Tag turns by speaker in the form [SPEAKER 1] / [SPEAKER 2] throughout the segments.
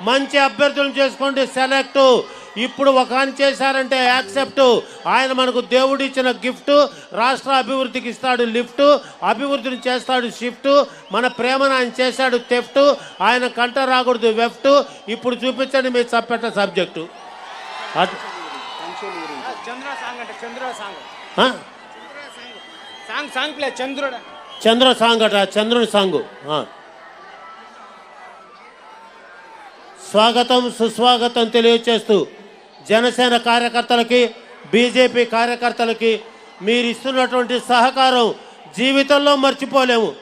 [SPEAKER 1] మంచి అభ్యర్థులను చేసుకోండి సెలెక్ట్. ఇప్పుడు ఒక ఆయన చేశారంటే యాక్సెప్ట్. ఆయన మనకు దేవుడు ఇచ్చిన గిఫ్ట్ రాష్ట్ర అభివృద్ధికి ఇస్తాడు లిఫ్ట్ అభివృద్ధిని చేస్తాడు షిఫ్ట్. మన ప్రేమను ఆయన చేశాడు తెఫ్ట్. ఆయన కంట రాకూడదు వెఫ్ట్. ఇప్పుడు చూపించండి మీ చప్పెట్ట సబ్జెక్టు.
[SPEAKER 2] చంద్ర సాంగ్ అట
[SPEAKER 1] చంద్రుని సాంగు ఆ. స్వాగతం సుస్వాగతం తెలియచేస్తూ జనసేన కార్యకర్తలకి బీజేపీ కార్యకర్తలకి మీరు ఇస్తున్నటువంటి సహకారం జీవితంలో మర్చిపోలేము.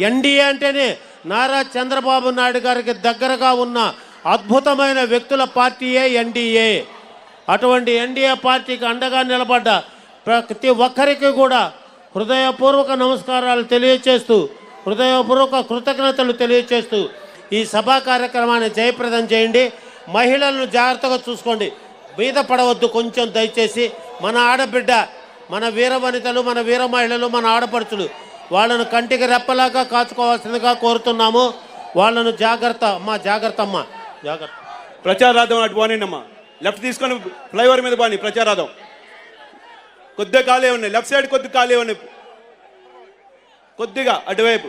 [SPEAKER 1] ఎన్డీఏ అంటేనే నారా చంద్రబాబు నాయుడు గారికి దగ్గరగా ఉన్న అద్భుతమైన వ్యక్తుల పార్టీయే ఎన్డీఏ అటువంటి ఎన్డీఏ పార్టీకి అండగా నిలబడ్డ ప్రతి ఒక్కరికి కూడా హృదయపూర్వక నమస్కారాలు తెలియచేస్తూ హృదయపూర్వక కృతజ్ఞతలు తెలియచేస్తూ ఈ సభా కార్యక్రమాన్ని జయప్రదం చేయండి. మహిళలను జాగ్రత్తగా చూసుకోండి. మీద పడవద్దు కొంచెం దయచేసి. మన ఆడబిడ్డ మన వీర వనితలు మన వీర మహిళలు మన ఆడపడుచులు వాళ్ళను కంటికి రెప్పలాగా కాచుకోవాల్సిందిగా కోరుతున్నాము. వాళ్ళను జాగ్రత్త అమ్మా జాగ్రత్త అమ్మా. జాగ్రత్త.
[SPEAKER 3] ప్రచారార్థం అటు పోనీనమ్మా. లెఫ్ట్ తీసుకొని ఫ్లైఓవర్ మీద పోని ప్రచారార్థం. కొద్దిగా ఖాళీ ఉన్నాయి. లెఫ్ట్ సైడ్ కొద్దిగా ఖాళీ ఉన్నాయి. కొద్దిగా అటువైపు.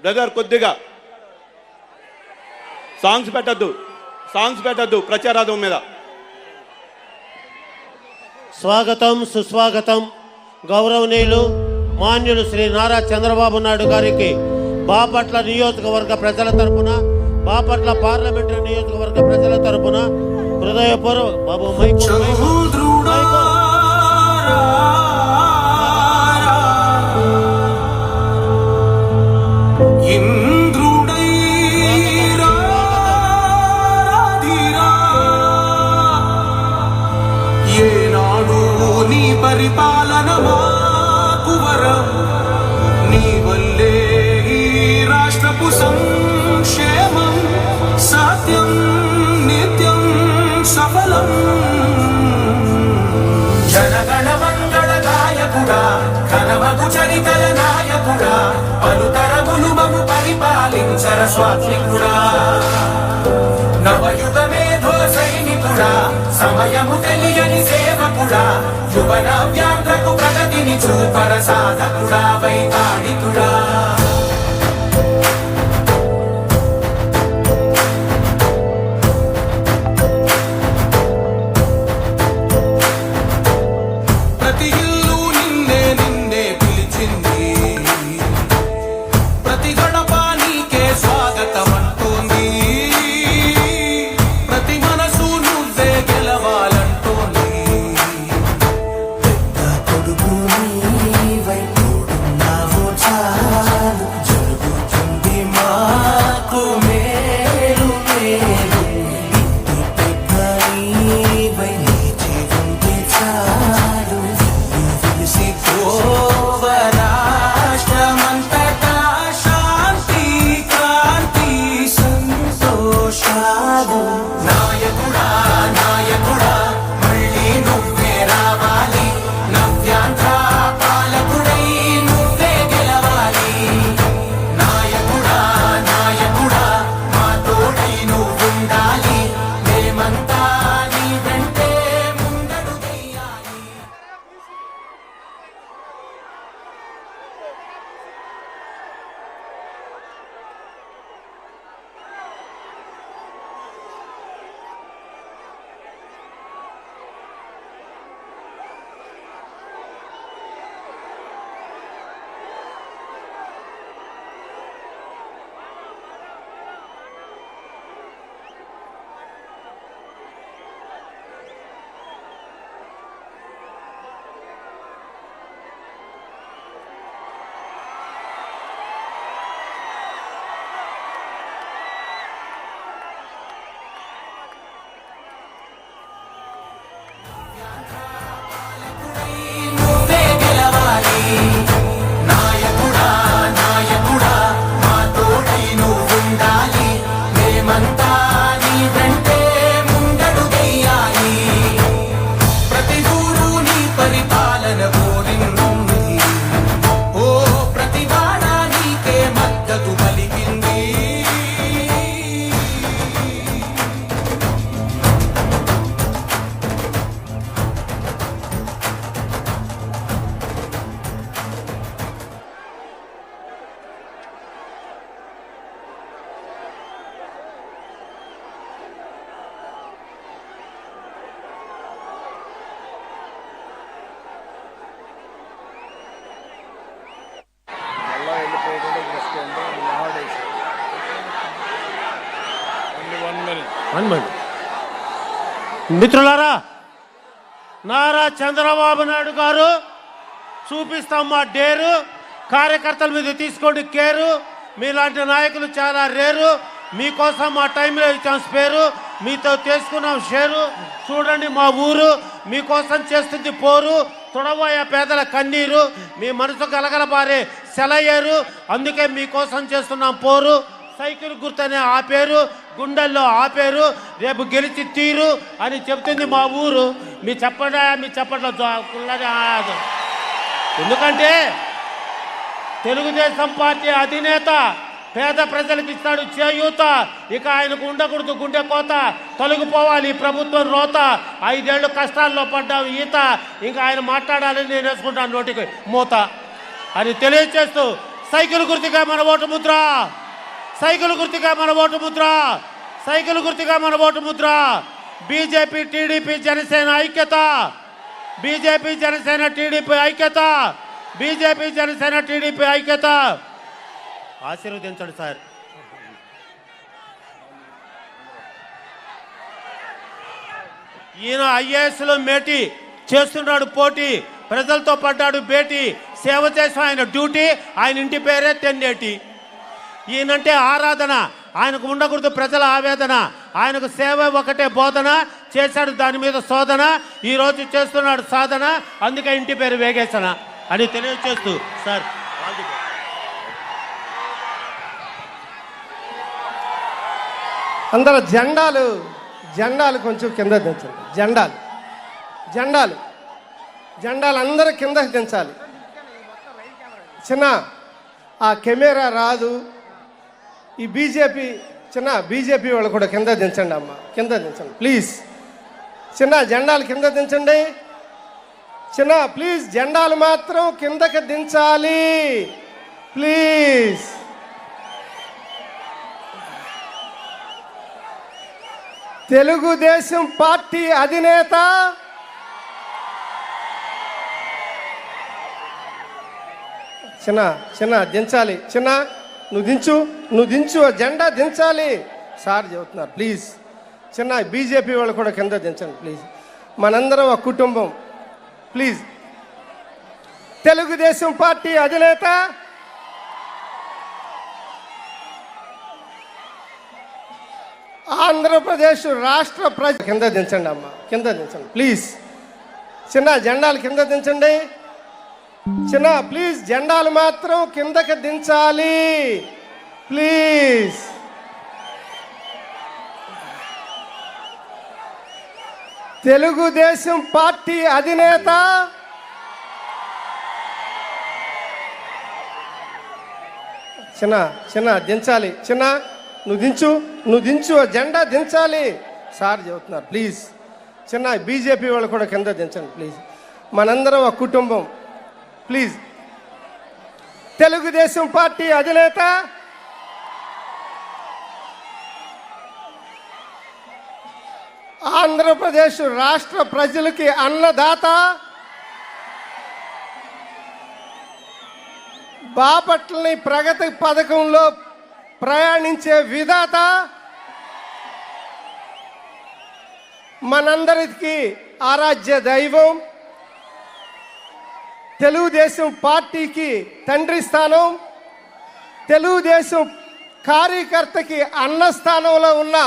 [SPEAKER 3] బ్రదర్ కొద్దిగా. సాంగ్స్ పెట్టద్దు సాంగ్స్ పెట్టద్దు ప్రచారార్థం మీద.
[SPEAKER 1] స్వాగతం సుస్వాగతం గౌరవనీయులు మాన్యులు శ్రీ నారా చంద్రబాబు నాయుడు గారికి. బాపట్ల నియోజకవర్గ ప్రజల తరపున బాపట్ల పార్లమెంటరీ నియోజకవర్గ ప్రజల తరపున హృదయపూర్వక బాబు మైకు
[SPEAKER 4] పరిపాలన మాకువరం నీ వల్లే ఈ రాష్ట్రపు సంక్షేమం సత్యం నిత్యం సఫలం. జనగణ మంగళ గాయకుడా కనమగు చరితల నాయకుడా పలుతరములు మము పరిపాలించర స్వాత్మికుడా. సేవకుడా యువన వ్యాంధ్రకు ప్రగతిని చూపర సాధకుడా వైతాళికుడా.
[SPEAKER 1] హనుమండి మిత్రులారా నారా చంద్రబాబు నాయుడు గారు చూపిస్తాం మా డేరు కార్యకర్తల మీద తీసుకోండి కేరు మీలాంటి నాయకులు చాలా రేరు మీకోసం మా టైంలో ఇచ్చాం స్పేరు మీతో చేసుకున్నాం షేరు చూడండి మా ఊరు మీకోసం చేస్తుంది పోరు తొడబోయే పేదల కన్నీరు మీ మనసు గలగలబారే సెలయ్యారు అందుకే మీకోసం చేస్తున్నాం పోరు. సైకిల్ గుర్తనే ఆపేరు గుండెల్లో ఆపేరు రేపు గెలిచి తీరు అని చెప్తుంది మా ఊరు. మీ చెప్పడా మీ చెప్పట్లో జో- ఎందుకంటే తెలుగుదేశం పార్టీ అధినేత పేద ప్రజలకు ఇస్తాడు చేయూత. ఇక ఆయనకు ఉండకూడదు గుండె కోత. తొలగిపోవాలి ప్రభుత్వం రోత. ఐదేళ్ళు కష్టాల్లో పడ్డాం ఈత. ఇంకా ఆయన మాట్లాడాలని నేను వేసుకుంటాను నోటికి మూత అని తెలియజేస్తూ సైకిల్ గుర్తుగా మన ఓటు ముద్ర. సైకిల్ గుర్తుగా మన ఓటు ముద్ర. సైకిల్ గుర్తుగా మన vote Mudra. BJP TDP Janasena ఐక్యత. బీజేపీ జనసేన టీడీపీ ఐక్యత. బీజేపీ జనసేన టీడీపీ ఐక్యత. ఆశీర్వదించండి సార్. ఈయన ఐఏఎస్లో మేటి చేస్తున్నాడు పోటీ. ప్రజలతో పడ్డాడు భేటీ. సేవ చేసిన ఆయన డ్యూటీ. ఆయన ఇంటి పేరే తెన్నేటి ఈయనంటే ఆరాధన. ఆయనకు ఉండకూడదు ప్రజల ఆవేదన. ఆయనకు సేవ ఒకటే బోధన. చేశాడు దాని మీద శోధన. ఈరోజు చేస్తున్నాడు సాధన. అందుకే ఇంటి పేరు వేగేసన అని తెలియజేస్తూ సార్
[SPEAKER 5] అందరూ జెండాలు జెండాలు కొంచెం కింద దించండి. జెండాలు జెండాలు జెండాలు అందరూ కింద దించాలి. చిన్న ఆ కెమెరా రాదు. ఈ బీజేపీ చిన్న బీజేపీ వాళ్ళు కూడా కింద దించండి అమ్మ. కింద దించండి. ప్లీజ్. చిన్న జెండాలు కింద దించండి. చిన్న ప్లీజ్ జెండాలు మాత్రం కిందకి దించాలి. ప్లీజ్. తెలుగుదేశం పార్టీ అధినేత చిన్న చిన్న దించాలి. చిన్న నువ్వు దించు నువ్వు దించు జెండా దించాలి. సార్ చెబుతున్నారు ప్లీజ్ చిన్న బీజేపీ వాళ్ళు కూడా కింద దించండి ప్లీజ్. మనందరం ఒక కుటుంబం ప్లీజ్. తెలుగుదేశం పార్టీ అధినేత ఆంధ్రప్రదేశ్ రాష్ట్ర ప్రజ కింద దించండి అమ్మ కింద దించండి ప్లీజ్. చిన్న జెండాలు కింద దించండి. చిన్న ప్లీజ్ జెండాలు మాత్రం కిందకి దించాలి. ప్లీజ్ తెలుగుదేశం పార్టీ అధినేత. చిన్న చిన్న దించాలి. చిన్న నువ్వు దించు నువ్వు దించు జెండా దించాలి. సార్ చెబుతున్నారు ప్లీజ్ చిన్న బీజేపీ వాళ్ళు కూడా కింద దించండి ప్లీజ్ మనందరం ఒక కుటుంబం. ప్లీజ్. తెలుగుదేశం పార్టీ అధినేత ఆంధ్రప్రదేశ్ రాష్ట్ర ప్రజలకి అన్నదాత బాపట్లని ప్రగతి పథకంలో ప్రయాణించే విధాత మనందరికి ఆరాధ్య దైవం. తెలుగుదేశం పార్టీకి తండ్రి స్థానం తెలుగుదేశం కార్యకర్తకి అన్న స్థానంలో ఉన్న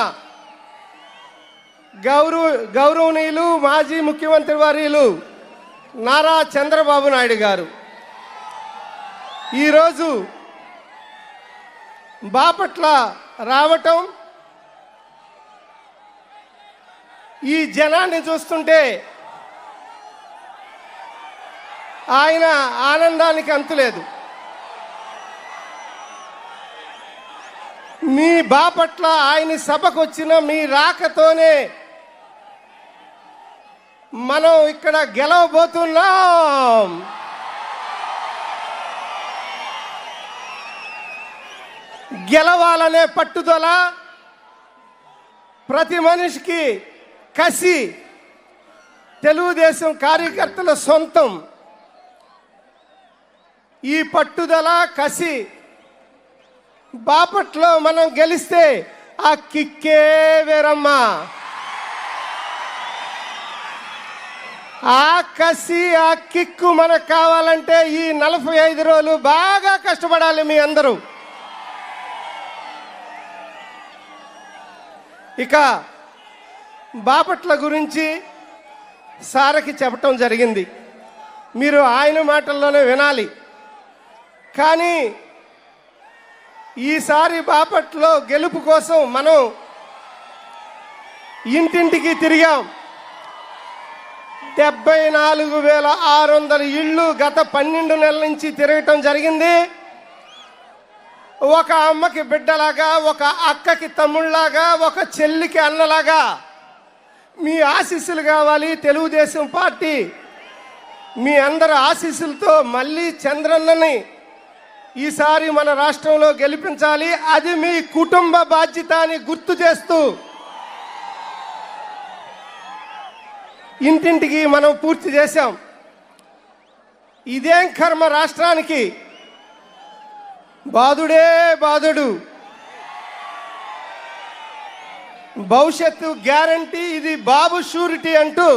[SPEAKER 5] గౌరవ గౌరవనీయులు మాజీ ముఖ్యమంత్రి వర్యులు నారా చంద్రబాబు నాయుడు గారు. ఈరోజు బాపట్ల రావటం ఈ జనాన్ని చూస్తుంటే ఆయన ఆనందానికి అంతులేదు. మీ బాపట్ల ఆయన సభకు వచ్చిన మీ రాకతోనే మనం ఇక్కడ గెలవబోతున్నాం. గెలవాలనే పట్టుదల ప్రతి మనిషికి కసి తెలుగుదేశం కార్యకర్తల సొంతం. ఈ పట్టుదల కసి బాపట్లో మనం గెలిస్తే ఆ కిక్కే వేరమ్మా. ఆ కసి ఆ కిక్కు మనకు కావాలంటే ఈ నలభై ఐదు రోజులు బాగా కష్టపడాలి మీ అందరూ. ఇక బాపట్ల గురించి సారకి చెప్పటం జరిగింది. మీరు ఆయన మాటల్లోనే వినాలి. కానీ ఈసారి బాపట్లో గెలుపు కోసం మనం ఇంటింటికి తిరిగాం. డెబ్బై నాలుగు వేల ఆరు వందల ఇళ్ళు గత పన్నెండు నెలల నుంచి తిరగటం జరిగింది. ఒక అమ్మకి బిడ్డలాగా ఒక అక్కకి తమ్ముళ్ళలాగా ఒక చెల్లికి అన్నలాగా మీ ఆశీస్సులు కావాలి. తెలుగుదేశం పార్టీ మీ అందరి ఆశీస్సులతో మళ్ళీ చంద్రన్నని ఈసారి మన రాష్ట్రంలో గెలిపించాలి. అది మీ కుటుంబ బాధ్యత అని గుర్తు చేస్తూ ఇంటింటికి మనం పూర్తి చేశాం. ఇదేం కర్మ రాష్ట్రానికి? బాధుడే బాధుడు భవిష్యత్తు గ్యారంటీ ఇది బాబు షూరిటీ అంటూ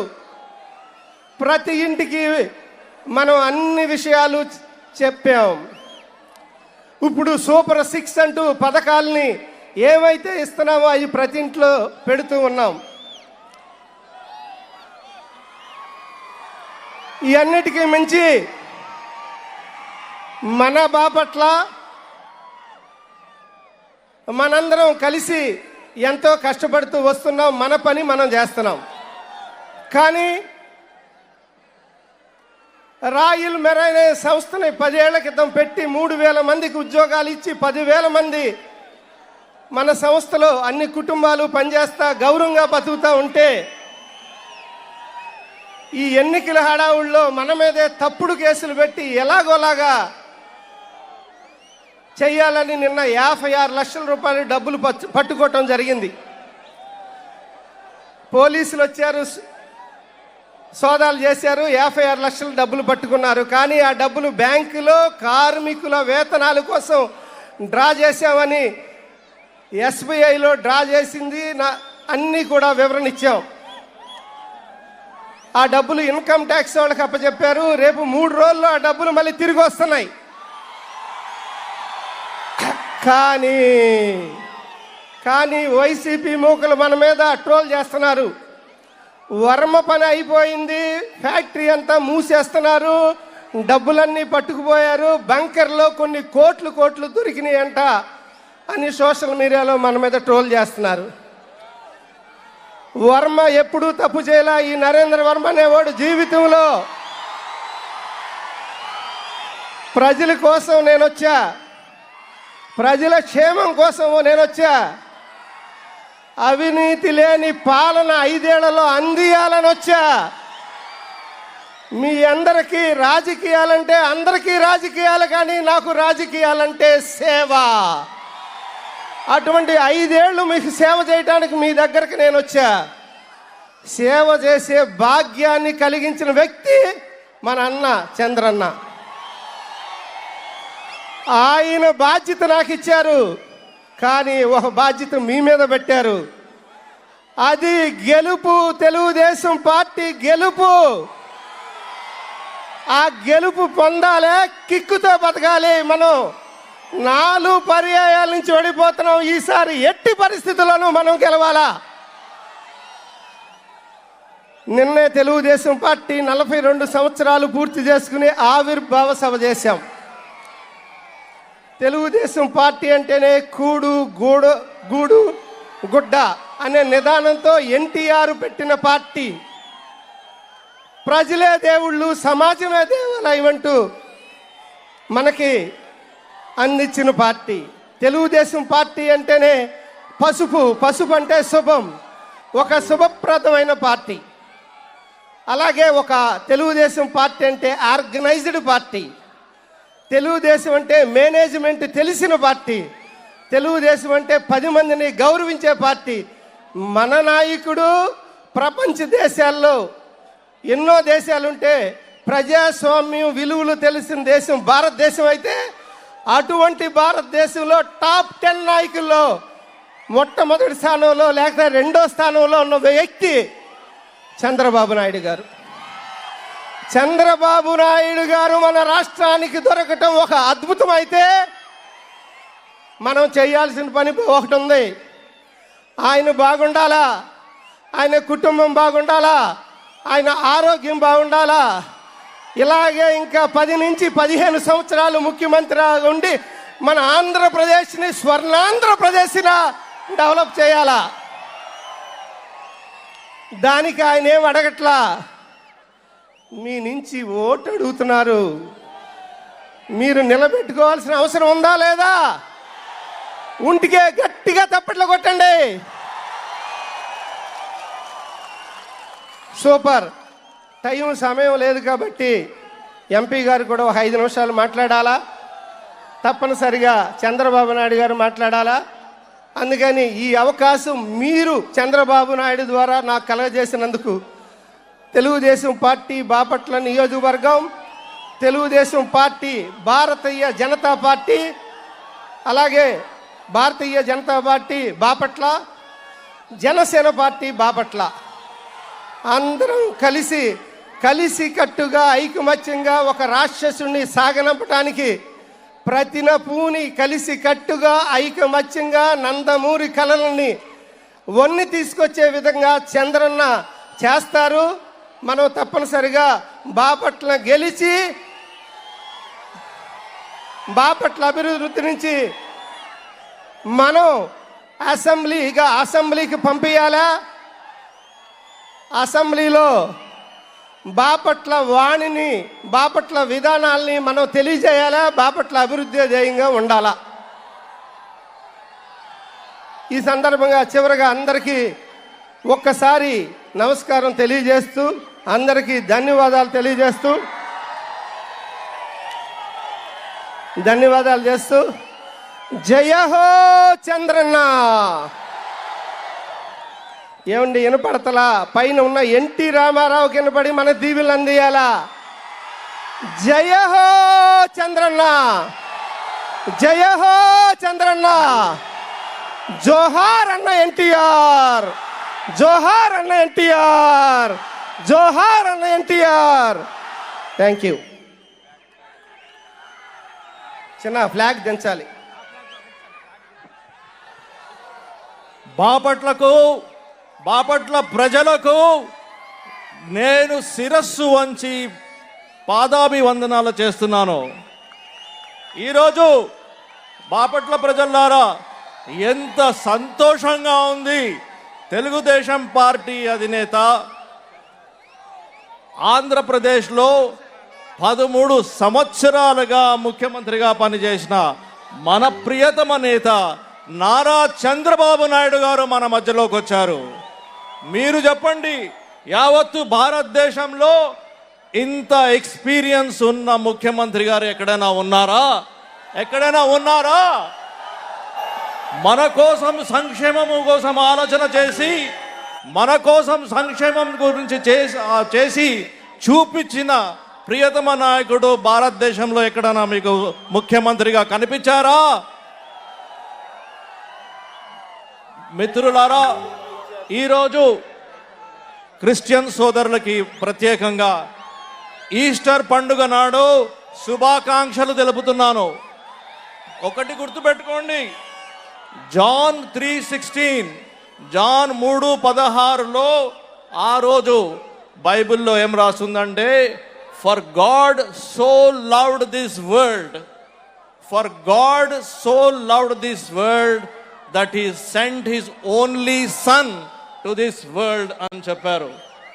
[SPEAKER 5] ప్రతి ఇంటికి మనం అన్ని విషయాలు చెప్పాం. ఇప్పుడు సూపర్ సిక్స్ అంటూ పథకాలని ఏవైతే ఇస్తున్నామో అవి ప్రతి ఇంట్లో పెడుతూ ఉన్నాం. ఇవన్నిటికీ మించి మన బాపట్ల మనందరం కలిసి ఎంతో కష్టపడుతూ వస్తున్నాం మన పని మనం చేస్తున్నాం. కానీ రాయిల్ మెరైన్ అనే సంస్థని పదేళ్ళ క్రితం పెట్టి మూడు వేల మందికి ఉద్యోగాలు ఇచ్చి పదివేల మంది మన సంస్థలో అన్ని కుటుంబాలు పనిచేస్తా గౌరవంగా బతుకుతూ ఉంటే ఈ ఎన్నికల హడావుల్లో మన మీదే తప్పుడు కేసులు పెట్టి ఎలాగోలాగా చేయాలని నిన్న యాభై ఆరు లక్షల రూపాయలు డబ్బులు పట్టుకోవటం జరిగింది. పోలీసులు వచ్చారు సోదాలు చేశారు. యాభై ఆరు లక్షలు డబ్బులు పట్టుకున్నారు. కానీ ఆ డబ్బులు బ్యాంకులో కార్మికుల వేతనాల కోసం డ్రా చేశామని ఎస్బీఐలో డ్రా చేసింది. నా అన్నీ కూడా వివరణ ఇచ్చాం. ఆ డబ్బులు ఇన్కమ్ ట్యాక్స్ వాళ్ళకి అప్పచెప్పారు. రేపు మూడు రోజుల్లో ఆ డబ్బులు మళ్ళీ తిరిగి వస్తున్నాయి. కానీ కానీ వైసీపీ మూకలు మన మీద ట్రోల్ చేస్తున్నారు. వర్మ పని అయిపోయింది. ఫ్యాక్టరీ అంతా మూసేస్తున్నారు. డబ్బులన్నీ పట్టుకుపోయారు. బంకర్లో కొన్ని కోట్లు కోట్లు దొరికినాయి అంట అని సోషల్ మీడియాలో మన మీద ట్రోల్ చేస్తున్నారు. వర్మ ఎప్పుడూ తప్పు చేయలే. ఈ నరేంద్ర వర్మ అనేవాడు జీవితంలో. ప్రజల కోసం నేను వచ్చా. ప్రజల క్షేమం కోసం నేను వచ్చా. అవినీతి లేని పాలన ఐదేళ్ళలో అందియాలని వచ్చా. మీ అందరికీ రాజకీయాలంటే అందరికీ రాజకీయాలు కానీ నాకు రాజకీయాలంటే సేవ. అటువంటి ఐదేళ్ళు మీకు సేవ చేయడానికి మీ దగ్గరికి నేను వచ్చా. సేవ చేసే భాగ్యాన్ని కలిగించిన వ్యక్తి మన అన్న చంద్రన్న. ఆయన బాధ్యత నాకు ఇచ్చారు. కానీ ఒక బాధ్యత మీ మీద పెట్టారు. అది గెలుపు తెలుగుదేశం పార్టీ గెలుపు. ఆ గెలుపు పొందాలే కిక్కుతో బతకాలి మనం. నాలుగు పర్యాయాల నుంచి ఓడిపోతున్నాం. ఈసారి ఎట్టి పరిస్థితుల్లోనూ మనం గెలవాలా? నిన్నే తెలుగుదేశం పార్టీ నలభై రెండు సంవత్సరాలు పూర్తి చేసుకుని ఆవిర్భావ సభ చేశాం. తెలుగుదేశం పార్టీ అంటేనే కూడు గూడు గూడు గుడ్డ అనే నిదానంతో ఎన్టీఆర్ పెట్టిన పార్టీ. ప్రజలే దేవుళ్ళు సమాజమే దేవాలయం అంటూ మనకి అందించిన పార్టీ. తెలుగుదేశం పార్టీ అంటేనే పసుపు పసుపు అంటే శుభం ఒక శుభప్రదమైన పార్టీ. అలాగే ఒక తెలుగుదేశం పార్టీ అంటే ఆర్గనైజ్డ్ పార్టీ. తెలుగుదేశం అంటే మేనేజ్మెంట్ తెలిసిన పార్టీ. తెలుగుదేశం అంటే పది మందిని గౌరవించే పార్టీ. మన నాయకుడు ప్రపంచ దేశాల్లో ఎన్నో దేశాలుంటే ప్రజాస్వామ్యం విలువలు తెలిసిన దేశం భారతదేశం అయితే అటువంటి భారతదేశంలో టాప్ టెన్ నాయకుల్లో మొట్టమొదటి స్థానంలో లేకపోతే రెండో స్థానంలో ఉన్న వ్యక్తి చంద్రబాబు నాయుడు గారు. చంద్రబాబు నాయుడు గారు మన రాష్ట్రానికి దొరకటం ఒక అద్భుతం అయితే మనం చేయాల్సిన పని ఒకటి ఉంది. ఆయన బాగుండాలా? ఆయన కుటుంబం బాగుండాలా? ఆయన ఆరోగ్యం బాగుండాలా? ఇలాగే ఇంకా పది నుంచి పదిహేను సంవత్సరాలు ముఖ్యమంత్రి ఉండి మన ఆంధ్రప్రదేశ్ని స్వర్ణాంధ్రప్రదేశ్లా డెవలప్ చేయాలా? దానికి ఆయన ఏం అడగట్లా? మీ నుంచి ఓటు అడుగుతున్నారు. మీరు నిలబెట్టుకోవాల్సిన అవసరం ఉందా లేదా? ఉంటికే గట్టిగా తప్పట్లు కొట్టండి. సూపర్. టైం సమయం లేదు కాబట్టి ఎంపీ గారు కూడా ఒక ఐదు నిమిషాలు మాట్లాడాలా? తప్పనిసరిగా చంద్రబాబు నాయుడు గారు మాట్లాడాలా? అందుకని ఈ అవకాశం మీరు చంద్రబాబు నాయుడు ద్వారా నాకు కలగజేసినందుకు తెలుగుదేశం పార్టీ బాపట్ల నియోజకవర్గం తెలుగుదేశం పార్టీ భారతీయ జనతా పార్టీ అలాగే భారతీయ జనతా పార్టీ బాపట్ల జనసేన పార్టీ బాపట్ల. అందరం కలిసి కలిసి కట్టుగా ఐకమత్యంగా ఒక రాక్షసుని సాగనంపటానికి ప్రతిన పూని కలిసి కట్టుగా ఐకమత్యంగా నందమూరి కళలని వన్ని తీసుకొచ్చే విధంగా చంద్రన్న చేస్తారు. మనం తప్పనిసరిగా బాపట్ల గెలిచి బాపట్ల అభివృద్ధి నుంచి మనం అసెంబ్లీగా అసెంబ్లీకి పంపించాలా అసెంబ్లీలో బాపట్ల వాణిని బాపట్ల విధానాల్ని మనం తెలియజేయాలా? బాపట్ల అభివృద్ధి ధ్యేయంగా ఉండాలా? ఈ సందర్భంగా చివరిగా అందరికీ ఒక్కసారి నమస్కారం తెలియజేస్తూ అందరికీ ధన్యవాదాలు తెలియజేస్తూ ధన్యవాదాలు చేస్తూ జయహో చంద్రన్న! ఏమండి వినపడతలా? పైన ఉన్న ఎన్టీ రామారావు వినపడి మన దీవులు అందియాలా? జయహో చంద్రన్న! జయహో చంద్రన్న! జోహార్ అన్న ఎన్టీఆర్! జోహార్ అన్న ఎన్టీఆర్ జోహార్ అన్న ఎన్టీఆర్. థ్యాంక్ యూ చిన్న ఫ్లాగ్ దించాలి.
[SPEAKER 6] బాపట్లకు బాపట్ల ప్రజలకు నేను శిరస్సు వంచి పాదాభివందనాలు చేస్తున్నాను. ఈరోజు బాపట్ల ప్రజలారా ఎంత సంతోషంగా ఉంది. తెలుగుదేశం పార్టీ అధినేత ఆంధ్రప్రదేశ్లో పదమూడు సంవత్సరాలుగా ముఖ్యమంత్రిగా పనిచేసిన మన ప్రియతమ నేత నారా చంద్రబాబు నాయుడు గారు మన మధ్యలోకి వచ్చారు. మీరు చెప్పండి యావత్తు భారతదేశంలో ఇంత ఎక్స్పీరియన్స్ ఉన్న ముఖ్యమంత్రి గారు ఎక్కడైనా ఉన్నారా? ఎక్కడైనా ఉన్నారా? మన కోసం సంక్షేమము కోసం ఆలోచన చేసి మన కోసం సంక్షేమం గురించి చేసి చేసి చూపించిన ప్రియతమ నాయకుడు భారతదేశంలో ఎక్కడైనా మీకు ముఖ్యమంత్రిగా కనిపించారా? మిత్రులారా ఈరోజు క్రిస్టియన్ సోదరులకి ప్రత్యేకంగా ఈస్టర్ పండుగ నాడు శుభాకాంక్షలు తెలుపుతున్నాను. ఒకటి గుర్తుపెట్టుకోండి. జాన్ త్రీ సిక్స్టీన్ జాన్ మూడు పదహారులో ఆ రోజు బైబిల్లో ఏం రాస్తుందంటే for God so loved this world for God so loved this world that he sent his only son to this world అని చెప్పారు.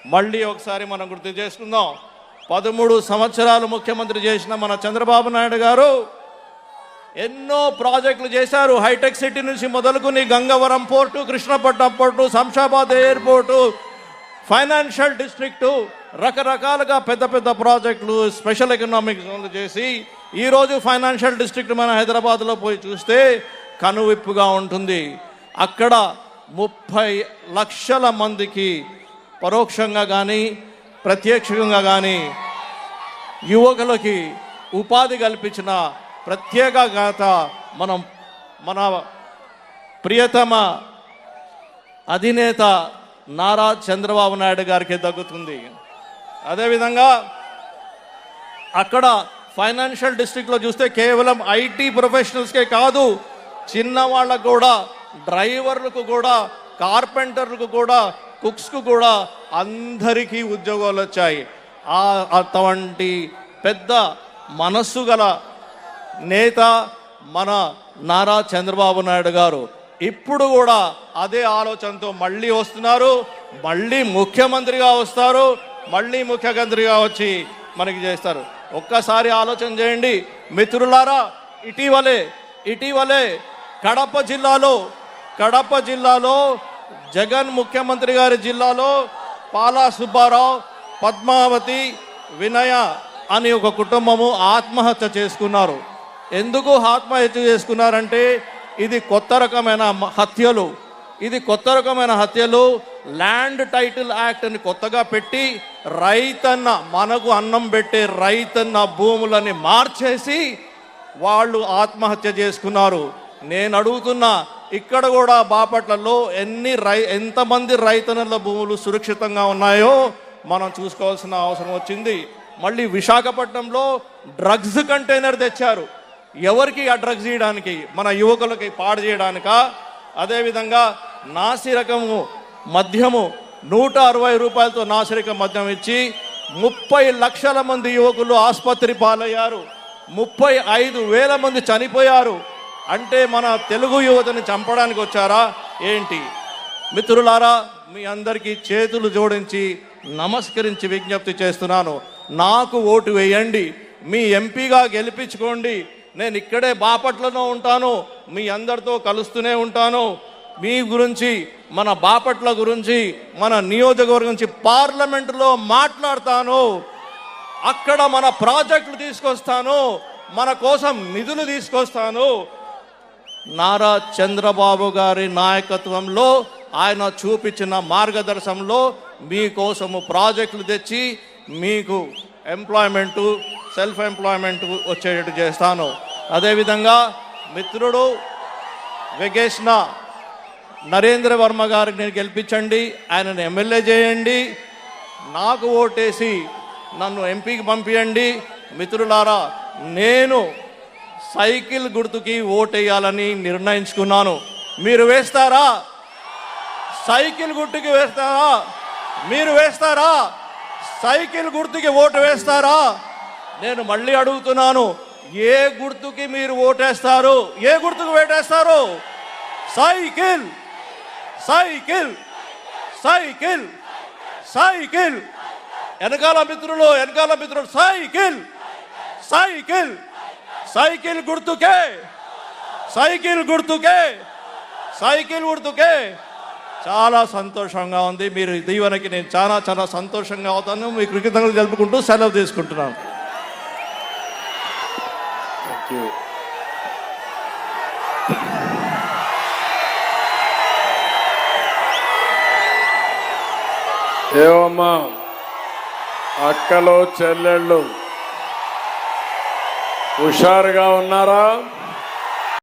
[SPEAKER 6] మళ్ళీ ఒకసారి మనం గుర్తు చేసుకుందాం. పదమూడు సంవత్సరాలు ముఖ్యమంత్రి చేసిన మన చంద్రబాబు నాయుడు గారు ఎన్నో ప్రాజెక్టులు చేశారు. హైటెక్ సిటీ నుంచి మొదలుకుని Gangavaram port Krishnapatnam port Shamshabad airport financial district రకరకాలుగా పెద్ద పెద్ద ప్రాజెక్టులు స్పెషల్ ఎకనామిక్ జోన్లు చేసి ఈరోజు ఫైనాన్షియల్ డిస్ట్రిక్ట్ మన హైదరాబాద్లో పోయి చూస్తే కనువిప్పుగా ఉంటుంది. అక్కడ ముప్పై లక్షల మందికి పరోక్షంగా కానీ ప్రత్యక్షంగా కానీ యువకులకి ఉపాధి కల్పించిన ప్రత్యేక గాథ మనం మన ప్రియతమ అధినేత నారా చంద్రబాబు నాయుడు గారికి దక్కుతుంది అదేవిధంగా అక్కడ ఫైనాన్షియల్ డిస్ట్రిక్ట్లో చూస్తే కేవలం ఐటీ ప్రొఫెషనల్స్కే కాదు చిన్న వాళ్ళకు కూడా డ్రైవర్లకు కూడా కార్పెంటర్లకు కూడా కుక్స్కు కూడా అందరికీ ఉద్యోగాలు వచ్చాయి. అటువంటి పెద్ద మనస్సు గల నేత మన నారా చంద్రబాబు నాయుడు గారు ఇప్పుడు కూడా అదే ఆలోచనతో మళ్ళీ వస్తున్నారు మళ్ళీ ముఖ్యమంత్రిగా వస్తారు మళ్ళీ ముఖ్యమంత్రిగా వచ్చి మనకి చేస్తారు. ఒక్కసారి ఆలోచన చేయండి. మిత్రులారా ఇటీవలే ఇటీవలే కడప జిల్లాలో కడప జిల్లాలో జగన్ ముఖ్యమంత్రి గారి జిల్లాలో పాలా సుబ్బారావు పద్మావతి వినయ అని ఒక కుటుంబము ఆత్మహత్య చేసుకున్నారు. ఎందుకు ఆత్మహత్య చేసుకున్నారంటే ఇది కొత్త రకమైన హత్యలు. ఇది కొత్త రకమైన హత్యలు. ల్యాండ్ టైటిల్ యాక్ట్ అని కొత్తగా పెట్టి రైతన్న మనకు అన్నం పెట్టే రైతన్న భూములని మార్చేసి వాళ్ళు ఆత్మహత్య చేసుకున్నారు. నేను అడుగుతున్నా ఇక్కడ కూడా బాపట్లలో ఎన్ని రై ఎంతమంది రైతన్నల భూములు సురక్షితంగా ఉన్నాయో మనం చూసుకోవాల్సిన అవసరం వచ్చింది. మళ్ళీ విశాఖపట్నంలో డ్రగ్స్ కంటైనర్ తెచ్చారు. ఎవరికి ఆ డ్రగ్స్ చేయడానికి మన యువకులకి పాడు చేయడానిక? అదేవిధంగా నాసిరకము మద్యము నూట అరవై రూపాయలతో నాసిరక మద్యం ఇచ్చి ముప్పై లక్షల మంది యువకులు ఆసుపత్రి పాలయ్యారు. ముప్పై ఐదు వేల మంది చనిపోయారు. అంటే మన తెలుగు యువతని చంపడానికి వచ్చారా? ఏంటి? మిత్రులారా మీ అందరికీ చేతులు జోడించి నమస్కరించి విజ్ఞప్తి చేస్తున్నాను. నాకు ఓటు వేయండి. మీ ఎంపీగా గెలిపించుకోండి. నేను ఇక్కడే బాపట్లలో ఉంటాను మీ అందరితో కలుస్తూనే ఉంటాను. మీ గురించి మన బాపట్ల గురించి మన నియోజకవర్గం గురించి పార్లమెంటులో మాట్లాడతాను. అక్కడ మన ప్రాజెక్టులు తీసుకొస్తాను మన కోసం నిధులు తీసుకొస్తాను. నారా చంద్రబాబు గారి నాయకత్వంలో ఆయన చూపించిన మార్గదర్శనంలో మీకోసము ప్రాజెక్టులు తెచ్చి మీకు ఎంప్లాయ్మెంటు సెల్ఫ్ ఎంప్లాయ్మెంట్ వచ్చేటట్టు చేస్తాను. అదేవిధంగా మిత్రుడు వెగేష్న నరేంద్ర వర్మ గారికి నేను గెలిపించండి. ఆయనను ఎమ్మెల్యే చేయండి. నాకు ఓటేసి నన్ను ఎంపీకి పంపించండి మిత్రులారా నేను సైకిల్ గుర్తుకి ఓటేయాలని నిర్ణయించుకున్నాను. మీరు వేస్తారా? సైకిల్ గుర్తుకి వేస్తారా? మీరు వేస్తారా? సైకిల్ గుర్తుకి ఓటు వేస్తారా? నేను మళ్ళీ అడుగుతున్నాను ఏ గుర్తుకి మీరు ఓటేస్తారు? ఏ గుర్తుకు వేటేస్తారు? Cycle cycle cycle cycle. వెనకాల మిత్రులు వెనకాల మిత్రులు సైకిల్ సైకిల్. సైకిల్ గుర్తుకే సైకిల్ గుర్తుకే సైకిల్ గుర్తుకే. చాలా సంతోషంగా ఉంది. మీరు దీవెనకి నేను చాలా చాలా సంతోషంగా అవుతాను. మీ కృతజ్ఞతలు జరుపుకుంటూ సెలవు తీసుకుంటున్నాను.
[SPEAKER 7] ఏవమ్మా అక్కలు చెల్లెళ్ళు. హుషారుగా ఉన్నారా?